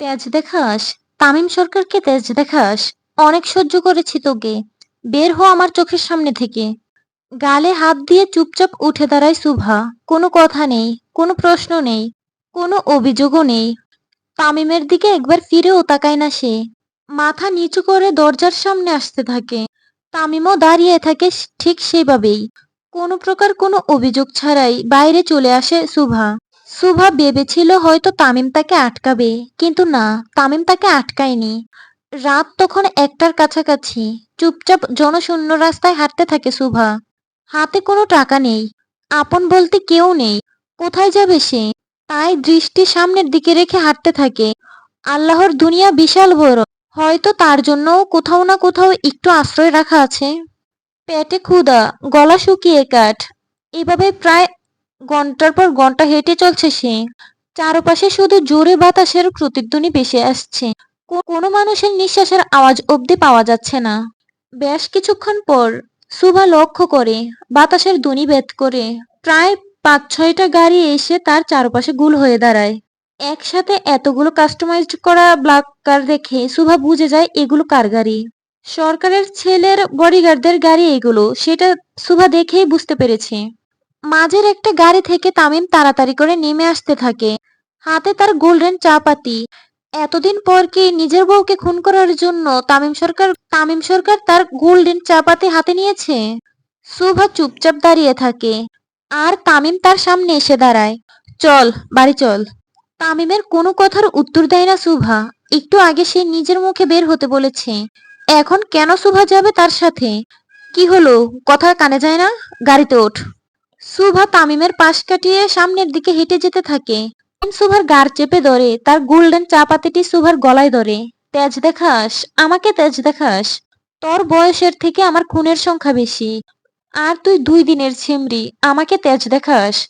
তেজ দেখাস, তামিম সরকারকে তেজ দেখাস, অনেক সহ্য করেছি তোকে। বের হ আমার চোখের সামনে থেকে। গালে হাত দিয়ে চুপচাপ উঠে দাঁড়ায় সুভা। কোনো কথা নেই, কোনো প্রশ্ন নেই, কোনো অভিযোগও নেই। তামিমের দিকে একবার ফিরেও তাকায় না সে। মাথা নিচু করে দরজার সামনে আসতে থাকে। তামিমও দাঁড়িয়ে থাকে ঠিক সেইভাবেই। কোনো প্রকার কোনো অভিযোগ ছাড়াই বাইরে চলে আসে সুভা। সুভা ভেবেছিল হয়তো তামিম তাকে আটকাবে, কিন্তু না, তামিম তাকে আটকায়নি। রাত তখন একটার কাছাকাছি। চুপচাপ জনশূন্য রাস্তায় হাঁটতে থাকে সুভা। হাতে কোনো টাকা নেই। আপন বলতে কেউ নেই। কোথায় যাবে সে? তাই দৃষ্টি সামনের দিকে রেখে হাঁটতে থাকে। আল্লাহর দুনিয়া বিশাল বড়। হয়তো তার জন্য কোথাও না কোথাও একটু আশ্রয় রাখা আছে। পেটে ক্ষুধা, গলা শুকিয়ে কাঠ। এভাবে প্রায় ঘণ্টার পর ঘণ্টা হেঁটে চলছে সে। চারপাশে শুধু জোরে বাতাসের প্রতিধ্বনি ভেসে আসছে। কোনো মানুষের নিঃশ্বাসের আওয়াজ অবধি পাওয়া যাচ্ছে না। বেশ কিছুক্ষণ পর সুভা লক্ষ্য করে বাতাসের ধ্বনি ভেদ করে। প্রায় পাঁচ ছয়টা গাড়ি এসে তার চারপাশে গুল হয়ে দাঁড়ায়। একসাথে এতগুলো কাস্টমাইজড করা ব্ল্যাক কার দেখে সুভা বুঝে যায় এগুলো কার গাড়ি। সরকারের ছেলের বডিগার্ডদের গাড়ি এগুলো, সেটা সুভা দেখেই বুঝতে পেরেছে। মাঝের একটা গাড়ি থেকে তামিম তাড়াতাড়ি করে নেমে আসতে থাকে। হাতে তার গোল্ডেন চা পাতি এতদিন পর কি নিজের বউকে খুন করার জন্য তামিম সরকার তামিম সরকার তার গোল্ডেন চা পাতি হাতে নিয়েছে? সুভা চুপচাপ দাঁড়িয়ে থাকে। আর তামিম তার সামনে এসে দাঁড়ায়। চল, বাড়ি চল। তামিমের কোনো কথার উত্তর দেয় না সুভা। একটু আগে সে নিজের মুখে বের হতে বলেছে। এখন কেন সুভা যাবে তার সাথে? কি হলো? কথা কানে যায় না? গাড়িতে ওঠ। সুভা তামিমের পাশ কাটিয়ে সামনের দিকে হেঁটে যেতে থাকে। সুভার গার চেপে ধরে, তার গোল্ডেন চা পাতিটি সুভার গলায় ধরে। তেজ দেখাস, আমাকে তেজ দেখাস। তোর বয়সের থেকে আমার খুনের সংখ্যা বেশি। আর তুই দুই দিনের ছিমরি আমাকে তেজ দেখাস।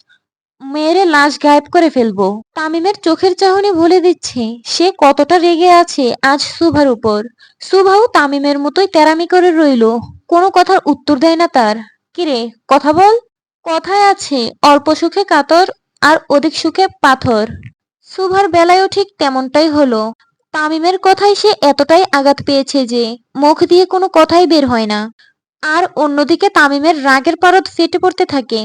মেয়েরে লাশ গায়েব করে ফেলব। তামিমের চোখের চাহনি বলে দিচ্ছে, সে কতটা রেগে আছে আজ সুভার উপর। সুভাও তামিমের মতোই তেরামি করে রইল। কোনো কথার উত্তর দেয় না তার। কিরে, কথা বল। কথায় আছে, অল্প সুখে কাতর আর অধিক সুখে পাথর। সুভার বেলায়ও ঠিক তেমনটাই হলো। তামিমের কথায় সে এতটাই আঘাত পেয়েছে যে, মুখ দিয়ে কোনো কথাই বের হয় না। আর অন্যদিকে তামিমের রাগের পারদ ফেটে পড়তে থাকে।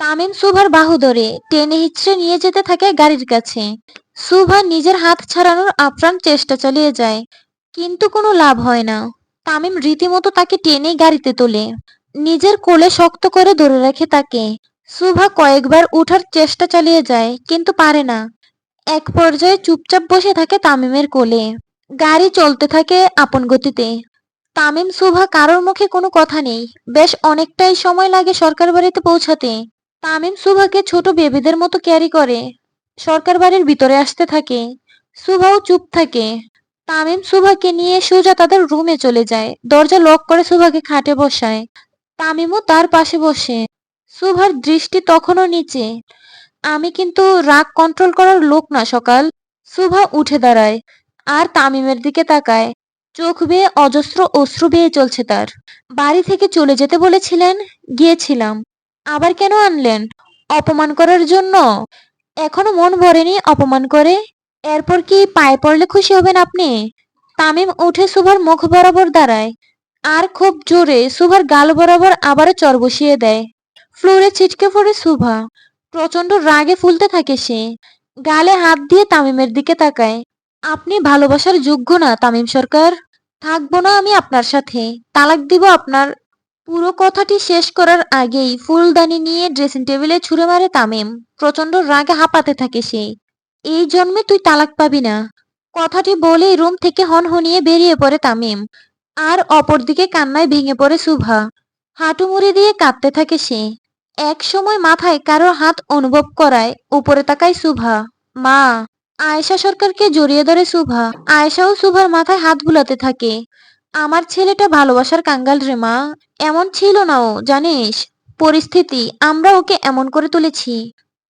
তামিম সুভার বাহু ধরে টেনে হিচড়ে নিয়ে যেতে থাকে গাড়ির কাছে। সুভা নিজের হাত ছাড়ানোর আপ্রাণ চেষ্টা চালিয়ে যায়, কিন্তু কোনো লাভ হয় না। তামিম রীতিমতো তাকে টেনে গাড়িতে তোলে। নিজের কোলে শক্ত করে ধরে রাখে তাকে। সুভা কয়েকবার উঠার চেষ্টা চালিয়ে যায়, কিন্তু পারে না। এক পর্যায়ে চুপচাপ বসে থাকে তামিমের কোলে। গাড়ি চলতে থাকে আপন গতিতে। তামিম, সুভা কারোর মুখে কোনো কথা নেই। বেশ অনেকটাই সময় লাগে সরকার বাড়িতে পৌঁছাতে। তামিম সুভাকে ছোট বেবিদের মতো ক্যারি করে। সরকার বাড়ির ভিতরে আসতে থাকে। সুভাও চুপ থাকে। তামিম, সুভাকে নিয়ে সোজা তাদের রুমে চলে যায়। দরজা লক করে সুভাকে খাটে বসায়। তামিমও তার পাশে বসে। সুভার দৃষ্টি তখনও নিচে। আমি কিন্তু রাগ কন্ট্রোল করার লোক না, সকাল। সুভা উঠে দাঁড়ায় আর তামিমের দিকে তাকায়। চোখ বেয়ে অজস্র অশ্রু বেয়ে চলছে তার। বাড়ি থেকে চলে যেতে বলেছিলেন, গিয়েছিলাম। আবার কেন আনলেন? অপমান করার জন্য? এখনও মন ভরেনি অপমান করে। এরপর কি পায়ে পড়লে খুশি হবেন আপনি? তামিম উঠে সুভার মুখ বরাবর দাঁড়ায়। আর খুব জোরে সুভার গাল বরাবর আবারও চর বসিয়ে দেয়। ফ্লোরে ছিটকে পড়ে সুভা। প্রচণ্ড রাগে ফুলতে থাকে সে। গালে হাত দিয়ে তামিমের দিকে তাকায়। আপনি ভালোবাসার যোগ্য না, তামিম সরকার। থাকব না আমি আপনার সাথে। তালাক দিব আপনার। পুরো কথাটি শেষ করার আগেই ফুলদানি নিয়ে ড্রেসিং টেবিলে ছুঁড়ে মারে তামিম। প্রচণ্ড রাগে হাঁপাতে থাকে সে। এই জন্মে তুই তালাক পাবি না। কথাটি বলেই রুম থেকে হনহনিয়ে বেরিয়ে পড়ে তামিম। আর অপরদিকে কান্নায় ভেঙে পড়ে সুভা। হাঁটু মুড়ি দিয়ে কাঁদতে থাকে সে। এক সময় মাথায় কারোর হাত অনুভব করায়, উপরে তাকায় সুভা। মা, আয়েশা সরকারকে জড়িয়ে ধরে সুভা। আয়েশাও সুভার মাথায় হাত বুলাতে থাকে। আমার ছেলেটা ভালোবাসার কাঙ্গাল রে মা। এমন ছিল না ও, জানিস? পরিস্থিতি, আমরা ওকে এমন করে তুলেছি।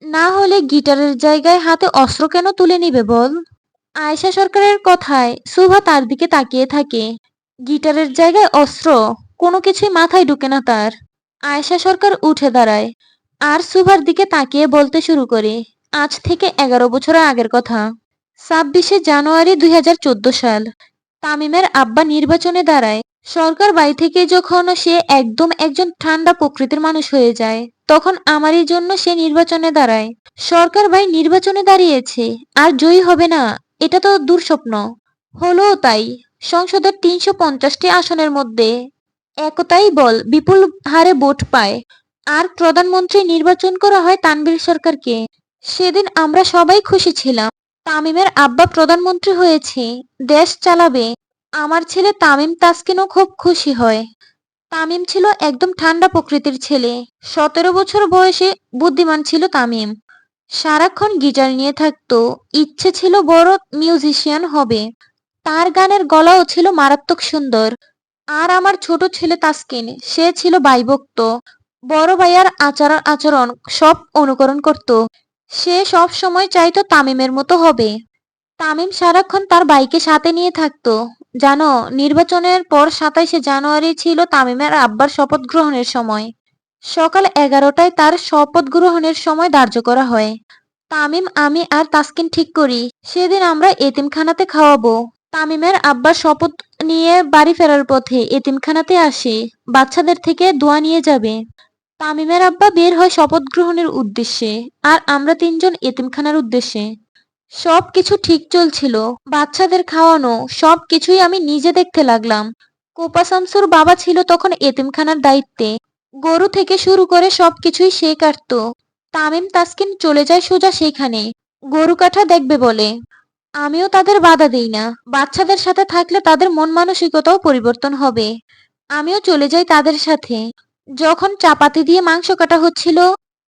না হলে গিটারের জায়গায় হাতে অস্ত্র কেন তুলে নিবে বল? আয়েশা সরকারের কথায় সুভা তার দিকে তাকিয়ে থাকে। গিটারের জায়গায় অস্ত্র, কোনো কিছুই মাথায় ঢুকে না তার। আয়েশা সরকার উঠে দাঁড়ায়। আর সুভার দিকে তাকিয়ে বলতে শুরু করে, আজ থেকে এগারো বছর আগের কথা। ছাব্বিশে জানুয়ারি দু হাজার চোদ্দ সাল। তামিমের আব্বা নির্বাচনে দাঁড়ায়। সরকার বাড়ি থেকে যখন সে একদম একজন ঠান্ডা প্রকৃতির মানুষ হয়ে যায়, তখন আমারই জন্য সে নির্বাচনে দাঁড়ায়। সরকার ভাই নির্বাচনে দাঁড়িয়েছে, আর জয়ী হবে না, এটা তো দুঃস্বপ্ন। হলো তাই। সংসদের তিনশো পঞ্চাশটি আসনের মধ্যে একতাই বল বিপুল হারে ভোট পায়। আর প্রধানমন্ত্রী নির্বাচন করা হয় তানভীর সরকারকে। সেদিন আমরা সবাই খুশি ছিলাম। তামিমের আব্বা প্রধানমন্ত্রী হয়েছে, দেশ চালাবে। আমার ছেলে তামিম তাসকিনও খুব খুশি হয়। তামিম ছিল একদম ঠান্ডা প্রকৃতির ছেলে। সতেরো বছর বয়সে বুদ্ধিমান ছিল তামিম। সারাক্ষণ গিটার নিয়ে থাকতো। ইচ্ছে ছিল বড় মিউজিশিয়ান হবে। তার গানের গলাও ছিল মারাত্মক সুন্দর। আর আমার ছোট ছেলে তাসকিন, সে ছিল বাইভক্ত বড় ভাইয়ার আচার আচরণ সব অনুকরণ করত। সে সব সময় চাইতো তামিমের মতো হবে। তামিম সারাক্ষণ তার বাইকে সাথে নিয়ে থাকতো। জানো, নির্বাচনের পর সাতাইশে জানুয়ারি ছিল তামিমের আব্বার শপথ গ্রহণের সময়। সকাল এগারোটায় তার শপথ গ্রহণের সময় ধার্য করা হয়। তামিম, আমি আর তাসকিন ঠিক করি। সেদিন আমরা এতিমখানাতে খাওয়াবো। তামিমের আব্বার শপথ নিয়ে বাড়ি ফেরার পথে এতিমখানাতে আসে, বাচ্চাদের থেকে দোয়া নিয়ে যাবে। তামিমের আব্বা বের হয় শপথ গ্রহণের উদ্দেশ্যে, আর আমরা তিনজন এতিমখানার উদ্দেশ্যে। সবকিছু ঠিক চলছিল, বাচ্চাদের খাওয়ানো সবকিছুই আমি নিজে দেখতে লাগলাম। কোপা শামসুর বাবা ছিল তখন এতিমখানার দায়িত্বে। গরু থেকে শুরু করে সবকিছুই সে কাটতো। তামিম তাসকিন চলে যায় সোজা সেখানে। গরু কাটা দেখবে বলে। আমিও তাদের বাধা দেই না। বাচ্চাদের সাথে থাকলে তাদের মন মানসিকতাও পরিবর্তন হবে। আমিও চলে যাই তাদের সাথে। যখন চাপাতি দিয়ে মাংস কাটা হচ্ছিল,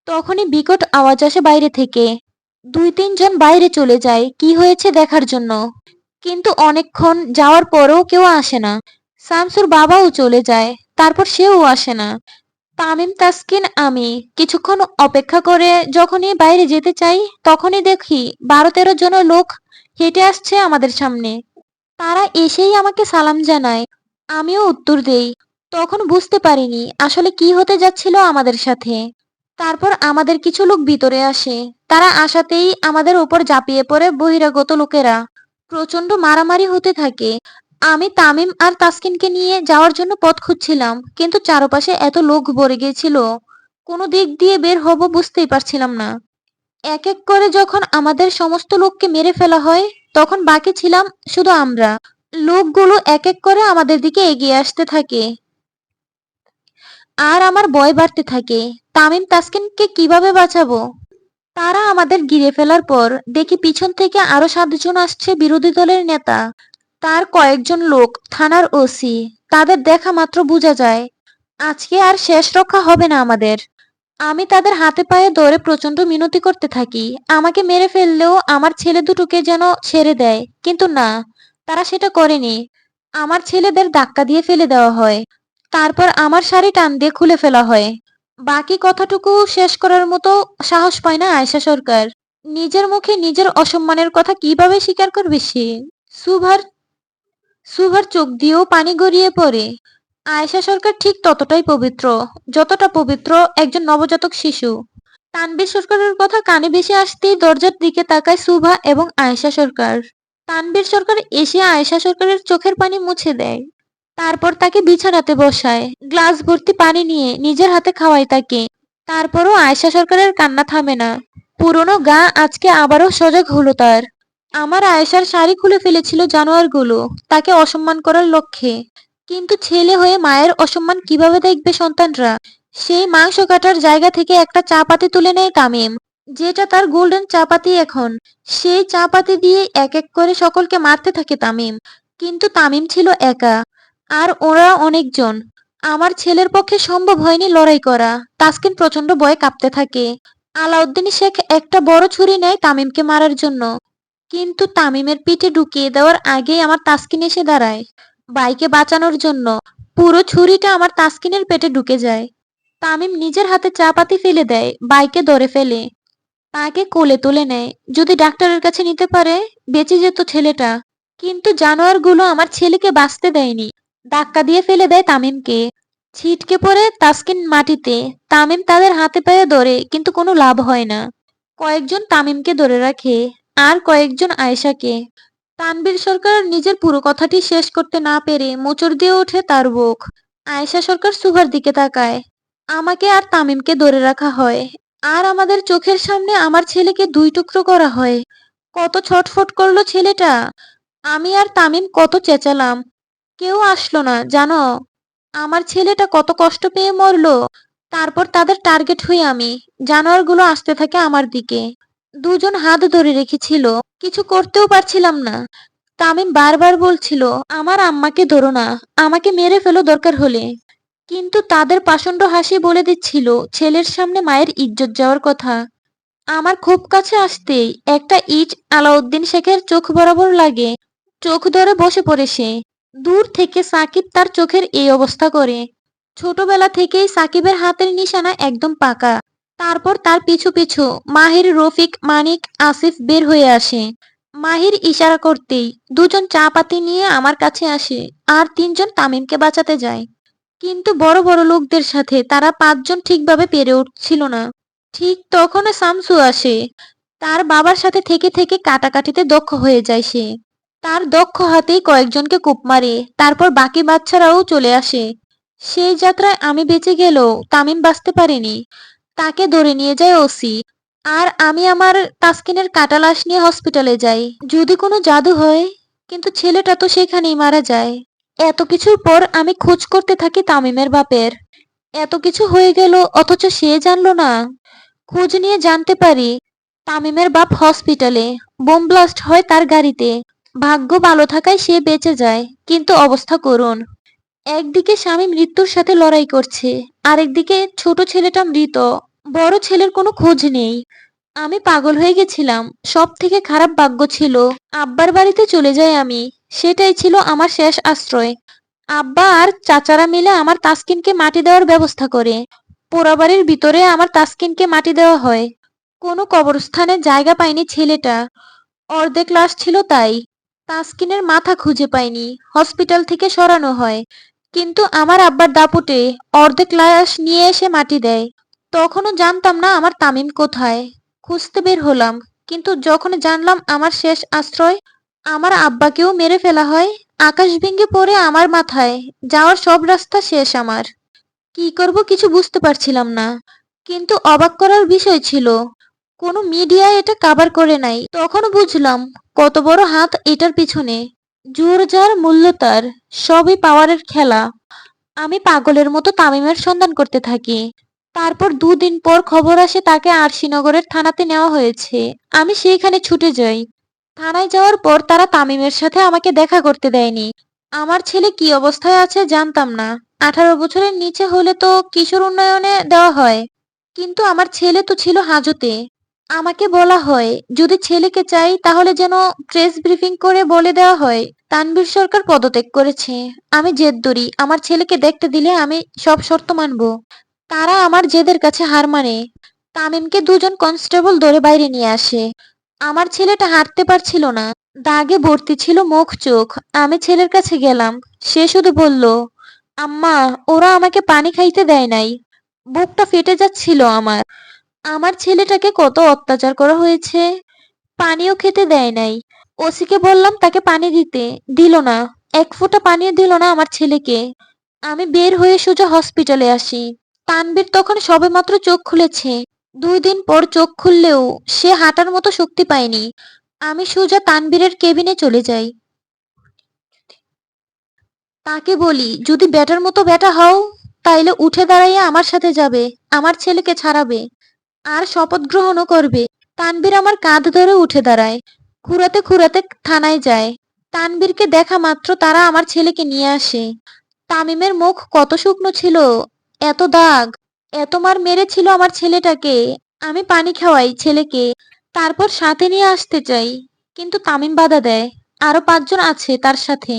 তখনই বিকট আওয়াজ আসে বাইরে থেকে। দুই তিনজন বাইরে চলে যায়, কি হয়েছে দেখার জন্য। কিন্তু অনেকক্ষণ যাওয়ার পরেও কেউ আসে না। শামসুর বাবাও চলে যায়, তারপর সেও আসে না। তামিম, তাসকিন, আমি কিছুক্ষণ অপেক্ষা করে যখনই বাইরে যেতে চাই, তখনই দেখি বারো তেরো জন লোক হেঁটে আসছে আমাদের সামনে। তারা এসেই আমাকে সালাম জানায়। আমিও উত্তর দেই। তখন বুঝতে পারিনি আসলে কি হতে যাচ্ছিল আমাদের সাথে। তারপর আমাদের কিছু লোক ভিতরে আসে। তারা আসাতেই আমাদের উপর ঝাঁপিয়ে পড়ে বহিরাগত লোকেরা। প্রচণ্ড মারামারি হতে থাকে। আমি তামিম আর তাসকিনকে নিয়ে যাওয়ার জন্য পথ খুঁজছিলাম, কিন্তু চারপাশে এত লোক ভরে গিয়েছিল। কোনো দিক দিয়ে বের হব বুঝতেই পারছিলাম না। এক এক করে যখন আমাদের সমস্ত লোককে মেরে ফেলা হয়, তখন বাকি ছিলাম শুধু আমরা। লোকগুলো এক এক করে আমাদের দিকে এগিয়ে আসতে থাকে। আর আমার ভয় বাড়তে থাকে, তামিম তাসকিনকে কীভাবে বাঁচাবো? তারা আমাদের ঘিরে ফেলার পর দেখি পিছন থেকে আরও সাতজন আসছে বিরোধী দলের নেতা। তার কয়েকজন লোক থানার ওসি, তাদের দেখা মাত্র বোঝা যায়। আজকে আর শেষ রক্ষা হবে না আমাদের। আমি তাদের হাতে পায়ে ধরে প্রচণ্ড মিনতি করতে থাকি। আমাকে মেরে ফেললেও আমার ছেলে দুটোকে যেন ছেড়ে দেয়। কিন্তু না, তারা সেটা করেনি। আমার ছেলেদের ধাক্কা দিয়ে ফেলে দেওয়া হয়। তারপর আমার শাড়ি টান দিয়ে খুলে ফেলা হয়। বাকি কথাটুকু শেষ করার মতো সাহস পায় না আয়শা সরকার। নিজের মুখে নিজের অসম্মানের কথা কীভাবে স্বীকার করবে সে? সুভার সুভার চোখ দিয়েও পানি গড়িয়ে পড়ে। আয়েশা সরকার ঠিক ততটাই পবিত্র, যতটা পবিত্র একজন নবজাতক শিশু। তানবীর সরকারের কথা কানে ভেসে আসতেই দরজার দিকে তাকায় সুভা এবং আয়েশা সরকার। তানবীর সরকার এসে আয়েশা সরকারের চোখের পানি মুছে দেয়। তারপর তাকে বিছানাতে বসায়, গ্লাস ভর্তি পানি নিয়ে নিজের হাতে খাওয়ায় তাকে। তারপরও আয়েশা সরকারের কান্না থামে না। পুরনো গা আজকে আবারও সজাগ হলো তার। আমার আয়েশার শাড়ি খুলে ফেলেছিল জানোয়ারগুলো, তাকে অসম্মান করার লক্ষ্যে। কিন্তু ছেলে হয়ে মায়ের অসম্মান কীভাবে দেখবে সন্তানরা? সেই মাংস কাটার জায়গা থেকে একটা চাপাতি তুলে নেয় তামিম, যেটা তার গোল্ডেন চাপাতি এখন। সেই চাপাতি দিয়ে এক এক করে সকলকে মারতে থাকে তামিম। কিন্তু তামিম ছিল একা, আর ওরা অনেকজন। আমার ছেলের পক্ষে সম্ভব হয়নি লড়াই করা। তাসকিন প্রচণ্ড ভয়ে কাঁপতে থাকে। আলাউদ্দিন শেখ একটা বড় ছুরি নেয় তামিমকে মারার জন্য। কিন্তু তামিমের পিঠে ঢুকিয়ে দেওয়ার আগেই আমার তাসকিন এসে দাঁড়ায়। বাইকে বাঁচানোর জন্য। পুরো ছুরিটা আমার তাসকিনের পেটে ঢুকে যায়। তামিম নিজের হাতে চা পাতি ফেলে দেয় বাইকে ধরে ফেলে। তাকে কোলে তুলে নেয়। যদি ডাক্তারের কাছে নিতে পারে, বেঁচে যেত ছেলেটা। কিন্তু জানোয়ারগুলো আমার ছেলেকে বাঁচতে দেয়নি। ধাক্কা দিয়ে ফেলে দেয় তামিমকে। ছিটকে পড়ে তাসকিন মাটিতে। তামিম তাদের হাতে পায়ে ধরে, কিন্তু কোনো লাভ হয় না। কয়েকজন তামিমকে ধরে রাখে, আর কয়েকজন আয়েশাকে। তানবীর সরকার নিজের পুরো কথাটি শেষ করতে না পেরে মোচড় দিয়ে ওঠে তার বুক। আয়েশা সরকার সুভার দিকে তাকায়। আমাকে আর তামিমকে ধরে রাখা হয়। আর আমাদের চোখের সামনে আমার ছেলেকে দুই টুকরো করা হয়। কত ছটফট করল ছেলেটা। আমি আর তামিম কত চেঁচালাম। কেউ আসলো না, জানো? আমার ছেলেটা কত কষ্ট পেয়ে মরলো। তারপর তাদের টার্গেট হই আমি। জানোয়ারগুলো আসতে থাকে আমার দিকে। দুজন হাত ধরে রেখেছিল, কিছু করতেও পারছিলাম না। তামিম বারবার বলছিল, আমার আম্মাকে ধরো না, আমাকে মেরে ফেলো দরকার হলে। কিন্তু তাদের পাষণ্ড হাসি বলে দিচ্ছিল, ছেলের সামনে মায়ের ইজ্জত যাওয়ার কথা। আমার খুব কাছে আসতেই একটা ইট আলাউদ্দিন শেখের চোখ বরাবর লাগে, চোখ ধরে বসে পড়ে সে। দূর থেকে সাকিব তার চোখের এই অবস্থা করে। ছোটবেলা থেকেই সাকিবের হাতের নিশানা একদম পাকা। তারপর তার পিছু পিছু মাহির, রফিক, মানিক, আসিফ বের হয়ে আসে। মাহির ইশারা করতেই দুজন চা পাতি নিয়ে আমার কাছে আসে আর তিনজন তামিমকে বাঁচাতে যায়। কিন্তু বড় বড় লোকদের সাথে তারা পাঁচজন ঠিকভাবে পেরে উঠছিল না। ঠিক তখনই শামসু আসে। তার বাবার সাথে থেকে থেকে কাটাকাটিতে দক্ষ হয়ে যায় সে। তার দক্ষ হাতেই কয়েকজনকে কূপ মারে, তারপর বাকি বাচ্চারাও চলে আসে। সেই যাত্রায় আমি বেঁচে গেলেও তামিম বাঁচতে পারেনি। তাকে ধরে নিয়ে যায় ওসি। আর আমি আমার তাসকিনের কাটা লাশ নিয়ে হসপিটালে যাই। যদি কোনো জাদু হয়, কিন্তু ছেলেটা তো সেখানেই মারা যায়। এত কিছুর পর আমি খোঁজ করতে থাকি তামিমের বাপের। এত কিছু হয়ে গেল, অথচ সে জানলো না। খোঁজ নিয়ে জানতে পারি, তামিমের বাপ হসপিটালে। বোম ব্লাস্ট হয় তার গাড়িতে। ভাগ্য ভালো থাকায় সে বেঁচে যায়। কিন্তু অবস্থা করুন। একদিকে স্বামী মৃত্যুর সাথে লড়াই করছে, আরেকদিকে ছোট ছেলেটা মৃত। বড় ছেলের কোনো খোঁজ নেই। আমি পাগল হয়ে গেছিলাম। সব থেকে খারাপ ভাগ্য ছিল, আব্বার বাড়িতে চলে যাই আমি। সেটাই ছিল আমার শেষ আশ্রয়। আব্বা আর চাচারা মিলে আমার তাসকিনকে মাটি দেওয়ার ব্যবস্থা করে। পোড়াবাড়ির ভিতরে আমার তাসকিনকে মাটি দেওয়া হয়। কোনো কবরস্থানে জায়গা পায়নি ছেলেটা। অর্ধেক লাশ ছিল তাই। তাসকিনের মাথা খুঁজে পাইনি। হসপিটাল থেকে সরানো হয়। কিন্তু আমার আব্বার দাপুটে অর্ধেক লাশ নিয়ে এসে মাটি দেয়। তখনও জানতাম না আমার তামিম কোথায়। খুঁজতে বের হলাম, কিন্তু যখন জানলাম আমার শেষ আশ্রয়, আমার আব্বাকেও মেরে ফেলা হয়। আকাশ ভেঙে পড়ে আমার মাথায়, যাওয়ার সব রাস্তা শেষ আমার। কি করব কিছু বুঝতে পারছিলাম না, কিন্তু অবাক করার বিষয় ছিল, কোনো মিডিয়া এটা কাবার করে নাই। তখন বুঝলাম, কত বড় হাত এটার পিছনে। জোর যার মূল্য তার, সবই পাওয়ারের খেলা। আমি পাগলের মতো তামিমের সন্ধান করতে থাকি। তারপর দুদিন পর খবর আসে তাকে আরশিনগরের থানাতে নেওয়া হয়েছে। আমি সেইখানে ছুটে যাই। থানায় যাওয়ার পর তারা তামিমের সাথে আমাকে দেখা করতে দেয়নি। আমার ছেলে কি অবস্থায় আছে জানতাম না। আঠারো বছরের নিচে হলে তো কিশোর উন্নয়নে দেওয়া হয়। কিন্তু আমার ছেলে তো ছিল হাজতে। আমাকে বলা হয়, যদি ছেলেকে চাই তাহলে যেন প্রেস ব্রিফিং করে বলে দেওয়া হয়। তানভীর সরকার পদত্যাগ করেছে। আমি জেদ ধরি আমার ছেলেকে দেখতে দিলে আমি সব শর্ত মানব। তারা আমার জেদের কাছে হার মানে। তামিমকে দুজন কনস্টেবল ধরে বাইরে নিয়ে আসে। আমার ছেলেটা হাঁটতে পারছিল না। দাগে ভর্তি ছিল মুখ চোখ। আমি ছেলের কাছে গেলাম। সে শুধু বলল, আম্মা, ওরা আমাকে পানি খাইতে দেয় নাই। বুকটা ফেটে যাচ্ছিল আমার। আমার ছেলেটাকে কত অত্যাচার করা হয়েছে। পানিও খেতে দেয় নাই। ওসিকে বললাম তাকে পানি দিতে। দিল না। এক ফোঁটা পানিও দিল না আমার ছেলেকে। আমি বের হয়ে সোজা হসপিটালে আসি। তানবীর তখন সবেমাত্র চোখ খুলেছে। দুই দিন পর চোখ খুললেও সে হাঁটার মতো শক্তি পায়নি। আমি সোজা তানবীরের কেবিনে চলে যাই। তাকে বলি, যদি ব্যাটার মতো ব্যাটা হও, তাইলে উঠে দাঁড়াইয়া আমার সাথে যাবে, আমার ছেলেকে ছাড়াবে, আর শপথ গ্রহণও করবে। তানবীর আমার কাঁধ ধরে উঠে দাঁড়ায় খুঁড়াতে খুঁড়াতে থানায় যায়। তানবীরকে দেখা মাত্র তারা আমার ছেলেকে নিয়ে আসে। তামিমের মুখ কত শুকনো ছিল এত দাগ, এত মার মেরেছিল আমার ছেলেটাকে। আমি পানি খাওয়াই ছেলেকে, তারপর সাথে নিয়ে আসতে চাই। কিন্তু তামিম বাধা দেয়। আরও পাঁচজন আছে তার সাথে।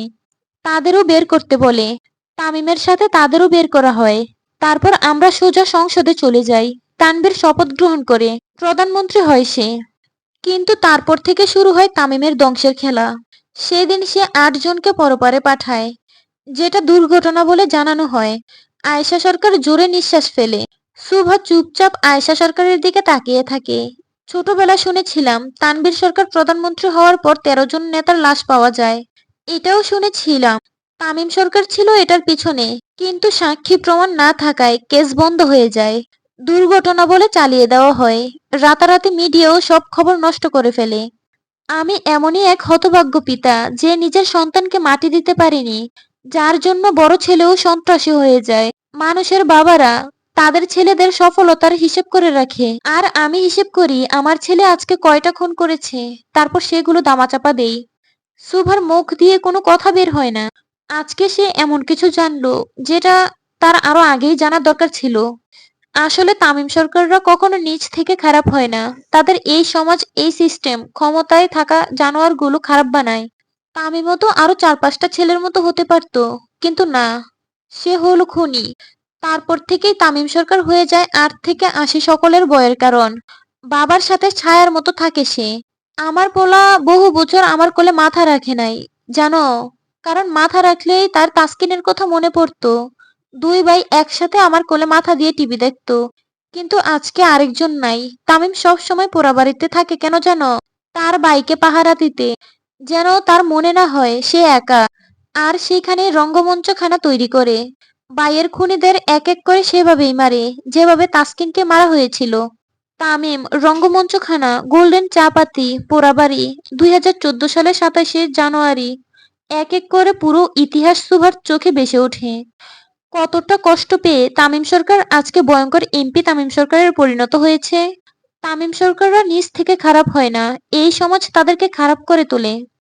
তাদেরও বের করতে বলে। তামিমের সাথে তাদেরও বের করা হয়। তারপর আমরা সোজা সংসদে চলে যাই। তানবীর শপথ গ্রহণ করে। প্রধানমন্ত্রী হয় সে। কিন্তু তারপর থেকে শুরু হয় তামিমের ধ্বংসের খেলা। সেদিন সে আটজনকে পরপারে পাঠায়, যেটা দুর্ঘটনা বলে জানানো হয়। আয়েশা সরকার জোরে নিঃশ্বাস ফেলে। শুভা চুপচাপ আয়েশা সরকারের দিকে তাকিয়ে থাকে। ছোটবেলায় শুনেছিলাম তানবীর সরকার প্রধানমন্ত্রী হওয়ার পর তেরো জন নেতার লাশ পাওয়া যায়। এটাও শুনেছিলাম। তামিম সরকার ছিল এটার পিছনে, কিন্তু সাক্ষী প্রমাণ না থাকায় কেস বন্ধ হয়ে যায়। দুর্ঘটনা বলে চালিয়ে দেওয়া হয়। রাতারাতি মিডিয়াও সব খবর নষ্ট করে ফেলে। আমি এমনই এক হতভাগ্য পিতা যে নিজের সন্তানকে মাটি দিতে পারেনি। যার জন্য বড় ছেলেও সন্ত্রাসী হয়ে যায়। মানুষের বাবারা তাদের ছেলেদের সফলতার হিসেব করে রাখে। আর আমি হিসেব করি, আমার ছেলে আজকে কয়টা খুন করেছে, তারপর সেগুলো দামাচাপা দেই। সুভার মুখ দিয়ে কোনো কথা বের হয় না। আজকে সে এমন কিছু জানলো, যেটা তার আরও আগেই জানার দরকার ছিল। আসলে তামিম সরকাররা কখনো নিজ থেকে খারাপ হয় না। তাদের এই সমাজ, এই সিস্টেম ক্ষমতায় থাকা জানোয়ারগুলো খারাপ বানায়। তামিমও মতো আরও চার পাঁচটা ছেলের মতো হতে পারতো, কিন্তু না। সে হলো খুনি। তারপর থেকেই তামিম সরকার হয়ে যায় আট থেকে আশি সকলের বয়ের কারণ। বাবার সাথে ছায়ার মতো থাকে সে। আমার পোলা বহু বছর আমার কোলে মাথা রাখে নাই, জানো? কারণ মাথা রাখলেই তার তাসকিনের কথা মনে পড়তো। দুই ভাই একসাথে আমার কোলে মাথা দিয়ে টিভি দেখতো। কিন্তু আজকে আরেকজন নাই। তামিম সব সময় পোড়া বাড়িতে থাকে কেন জানো? তার বাইকে পাহারা দিতে। যেন তার মনে না হয় সে একা, আর সেখানে রঙ্গমঞ্চখানা তৈরি করে। বাইয়ের খুনিদের এক এক করে সেভাবেই মারে, যেভাবে তাসকিনকে মারা হয়েছিল। তামিম, রঙ্গমঞ্চখানা, গোল্ডেন চা পাতি পোড়াবাড়ি, দুই হাজার চোদ্দ সালের সাতাশে জানুয়ারি, এক এক করে পুরো ইতিহাস সুভার চোখে বেসে ওঠে। কতটা কষ্ট পেয়ে তামিম সরকার আজকে ভয়ঙ্কর এমপি তামিম সরকারের পরিণত হয়েছে। তামিম সরকাররা নিজ থেকে খারাপ হয় না। এই সমাজ তাদেরকে খারাপ করে তোলে।